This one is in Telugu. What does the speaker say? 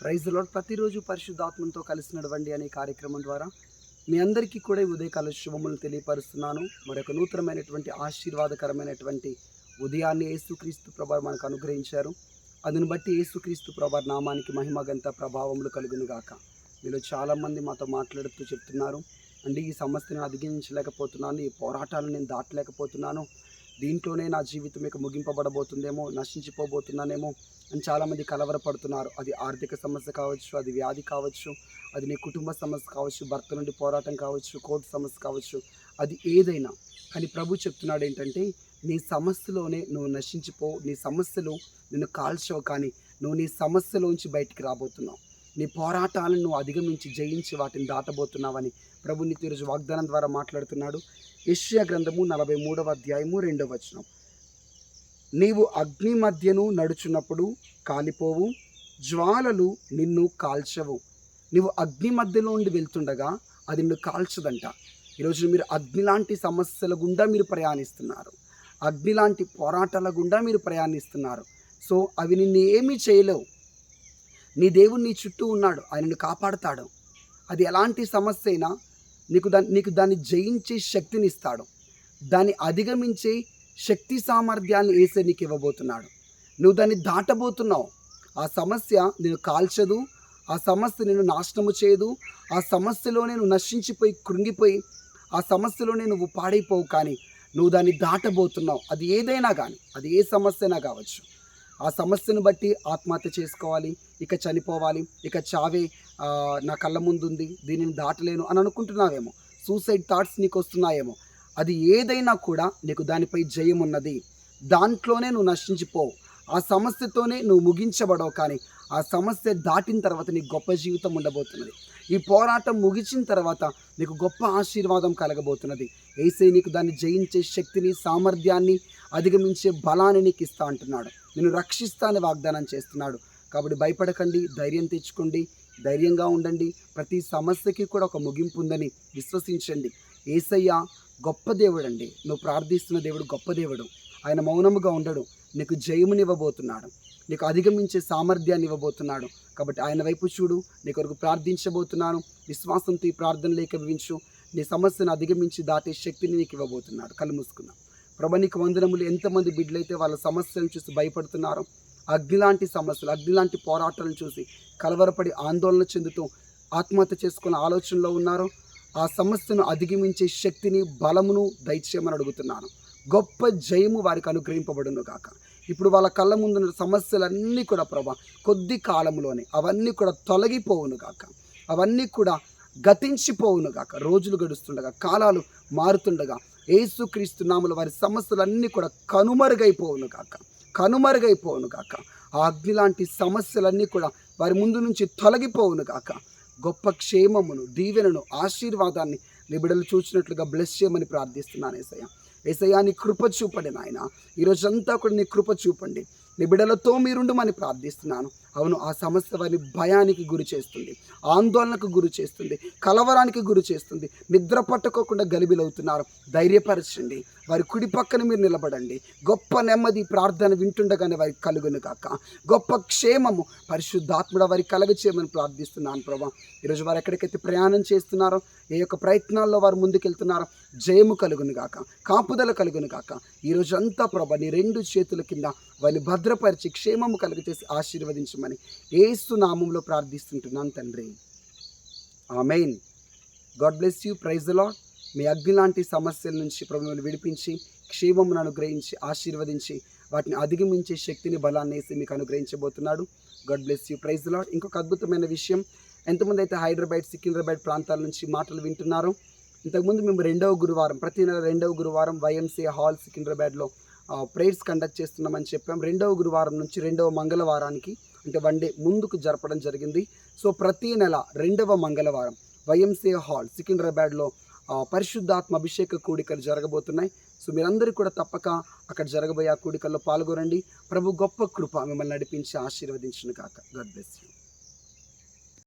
ప్రైజ్లో ప్రతిరోజు పరిశుద్ధాత్మంతో కలిసి నడవండి అనే కార్యక్రమం ద్వారా మీ అందరికీ కూడా ఈ ఉదయకాల శుభములు తెలియపరుస్తున్నాను. మరొక నూతనమైనటువంటి ఆశీర్వాదకరమైనటువంటి ఉదయాన్ని యేసుక్రీస్తు ప్రభావం మనకు అనుగ్రహించారు. అందును బట్టి యేసుక్రీస్తు ప్రభా నామానికి మహిమగంత ప్రభావములు కలుగును గాక. మీలో చాలామంది మాతో మాట్లాడుతూ చెప్తున్నారు. అంటే ఈ సమస్యను అధిగమించలేకపోతున్నాను ఈ పోరాటాలను నేను దాటలేకపోతున్నాను. దీంట్లోనే నా జీవితం ఇక ముగింపబడబోతుందేమో నశించిపోబోతున్నానేమో అని చాలామంది కలవరపడుతున్నారు. అది ఆర్థిక సమస్య కావచ్చు అది వ్యాధి కావచ్చు అది నీ కుటుంబ సమస్య కావచ్చు భర్త నుండి పోరాటం కావచ్చు కోర్టు సమస్య కావచ్చు అది ఏదైనా. కానీ ప్రభు చెప్తున్నాడు ఏంటంటే నీ సమస్యలోనే నువ్వు నశించిపో నీ సమస్యలు నిన్ను కాల్చవు కానీ నువ్వు నీ సమస్యలోంచి బయటికి రాబోతున్నావు. నీ పోరాటాలను నువ్వు అధిగమించి జయించి వాటిని దాటబోతున్నావని ప్రభు నీతో ఈరోజు వాగ్దానం ద్వారా మాట్లాడుతున్నాడు. యెషయా గ్రంథము నలభై మూడవ అధ్యాయము రెండవ వచనం. నీవు అగ్ని మధ్యను నడుచున్నప్పుడు కాలిపోవు జ్వాలలు నిన్ను కాల్చవు. నీవు అగ్ని మధ్యలో ఉండి వెళ్తుండగా అది నిన్ను కాల్చదంట. ఈరోజు మీరు అగ్ని లాంటి సమస్యల గుండా మీరు ప్రయాణిస్తున్నారు. అగ్ని లాంటి పోరాటాల గుండా మీరు ప్రయాణిస్తున్నారు. సో అవి నిన్ను ఏమీ చేయలేవు. నీ దేవుడు నీ చుట్టూ ఉన్నాడు. ఆయనను కాపాడుతాడు. అది ఎలాంటి సమస్య అయినా నీకు దాన్ని నీకు దాన్ని జయించే శక్తిని ఇస్తాడు దాన్ని అధిగమించే శక్తి సామర్థ్యాన్ని వేసే నీకు ఇవ్వబోతున్నాడు. నువ్వు దాన్ని దాటబోతున్నావు. ఆ సమస్య నేను కాల్చదు. ఆ సమస్య నేను నాశనము చేయదు. ఆ సమస్యలో నేను నశించిపోయి కృంగిపోయి ఆ సమస్యలోనే నువ్వు పాడైపోవు కానీ నువ్వు దాన్ని దాటబోతున్నావు. అది ఏదైనా కానీ అది ఏ సమస్య అయినా కావచ్చు. ఆ సమస్యను బట్టి ఆత్మహత్య చేసుకోవాలి. ఇక చనిపోవాలి. ఇక చావే. నా కళ్ళ ముందు ఉంది దీనిని దాటలేను అని అనుకుంటున్నావేమో. సూసైడ్ థాట్స్ నీకు వస్తున్నాయేమో అది ఏదైనా కూడా నీకు దానిపై జయం ఉన్నది. దాంట్లోనే నువ్వు నశించిపోవు. ఆ సమస్యతోనే నువ్వు ముగించబడవు కానీ ఆ సమస్య దాటిన తర్వాత నీకు గొప్ప జీవితం ఉండబోతున్నది. ఈ పోరాటం ముగిసిన తర్వాత నీకు గొప్ప ఆశీర్వాదం కలగబోతున్నది. ఏసై నీకు దాన్ని జయించే శక్తిని సామర్థ్యాన్ని అధిగమించే బలాన్ని నీకు ఇస్తా అంటున్నాడు. నేను రక్షిస్తానని వాగ్దానం చేస్తున్నాడు. కాబట్టి భయపడకండి ధైర్యం తెచ్చుకోండి. ధైర్యంగా ఉండండి. ప్రతి సమస్యకి కూడా ఒక ముగింపు ఉందని విశ్వసించండి. ఏసయ్య గొప్ప దేవుడు అండి నువ్వు ప్రార్థిస్తున్న దేవుడు గొప్ప దేవుడు. ఆయన మౌనముగా ఉండడు. నీకు జయమునివ్వబోతున్నాడు. నీకు అధిగమించే సామర్థ్యాన్ని ఇవ్వబోతున్నాడు. కాబట్టి ఆయన వైపు చూడు. నీ కొరకు ప్రార్థించబోతున్నాను. విశ్వాసంతో ఈ ప్రార్థనలు ఏకీభవించు. నీ సమస్యను అధిగమించి దాటే శక్తిని నీకు ఇవ్వబోతున్నాడు. కళ్ళు మూసుకున్నాను ప్రభ నీకు వందనములు. ఎంతమంది బిడ్డలైతే వాళ్ళ సమస్యలను చూసి భయపడుతున్నారో అగ్నిలాంటి సమస్యలు అగ్నిలాంటి పోరాటాలను చూసి కలవరపడి ఆందోళన చెందుతూ ఆత్మహత్య చేసుకున్న ఆలోచనలో ఉన్నారు ఆ సమస్యను అధిగమించే శక్తిని బలమును దయచేయమని అడుగుతున్నాను. గొప్ప జయము వారికి అనుగ్రహింపబడును గాక. ఇప్పుడు వాళ్ళ కళ్ళ ముందున్న సమస్యలన్నీ కూడా ప్రభా కొద్ది కాలంలోనే అవన్నీ కూడా తొలగిపోవును గాక. అవన్నీ కూడా గతించిపోవును గాక. రోజులు గడుస్తుండగా కాలాలు మారుతుండగా ఏసుక్రీస్తు నాముల వారి సమస్యలన్నీ కూడా కనుమరుగైపోవును గాక. కనుమరుగైపోవును కాక ఆ అగ్ని లాంటి సమస్యలన్నీ కూడా వారి ముందు నుంచి తొలగిపోవును గాక. గొప్ప క్షేమమును దీవెనను ఆశీర్వాదాన్ని నిబిడలు చూసినట్లుగా బ్లెస్ చేయమని ప్రార్థిస్తున్నాను ఏసయ్య. ఏసయ్య నీ కృప చూపండి నాయన. ఈరోజంతా కూడా నీ కృప చూపండి. నిబిడలతో మీరుండమని ప్రార్థిస్తున్నాను. అవును ఆ సమస్య వారిని భయానికి గురి చేస్తుంది ఆందోళనకు గురి చేస్తుంది కలవరానికి గురి చేస్తుంది. నిద్ర పట్టుకోకుండా గలిబిలవుతున్నారు. ధైర్యపరచండి. వారి కుడి పక్కన మీరు నిలబడండి. గొప్ప నెమ్మది ప్రార్థన వింటుండగానే వారికి కలుగును కాక గొప్ప క్షేమము పరిశుద్ధాత్ముడ వారికి కలగచేయమని ప్రార్థిస్తున్నాను ప్రభా. ఈరోజు వారు ఎక్కడికైతే ప్రయాణం చేస్తున్నారో ఏ యొక్క ప్రయత్నాల్లో వారు ముందుకెళ్తున్నారో జయము కలుగును గాక కాపుదల కలుగును గాక. ఈరోజు అంతా ప్రభా నీ రెండు చేతుల కింద వారిని భద్రపరిచి క్షేమము కలుగచేసి ఆశీర్వదించమని ఏసు నామంలో ప్రార్థిస్తుంటున్నాను తండ్రి. Amen God bless you. Praise Lord మీ అగ్ని లాంటి సమస్యల నుంచి ప్రభువుని విడిపించి క్షేమమును అనుగ్రహించి ఆశీర్వదించి వాటిని అధిగమించే శక్తిని బలాన్ని వేసి మీకు అనుగ్రహించబోతున్నాడు. God bless you. Praise Lord ఇంకొక అద్భుతమైన విషయం. ఎంతమంది అయితే హైదరాబాద్ సికింద్రాబాద్ ప్రాంతాల నుంచి మాటలు వింటున్నారో ఇంతకుముందు మేము రెండవ గురువారం ప్రతి నెల రెండవ గురువారం వైఎంసీ హాల్ సికింద్రాబాద్లో ప్రేయర్స్ కండక్ట్ చేస్తున్నామని చెప్పాం. రెండవ గురువారం నుంచి రెండవ మంగళవారానికి అంటే వన్ డే ముందుకు జరపడం జరిగింది. సో ప్రతి నెల రెండవ మంగళవారం వైఎంసీ హాల్ సికింద్రాబాద్లో పరిశుద్ధాత్మ అభిషేక కూడికలు జరగబోతున్నాయి. సో మీరందరూ కూడా తప్పక అక్కడ జరగబోయే ఆ కూడికల్లో పాల్గొనండి. ప్రభు గొప్ప కృప మిమ్మల్ని నడిపించి ఆశీర్వదించిన కాక గడ్ బ్లెస్ యూ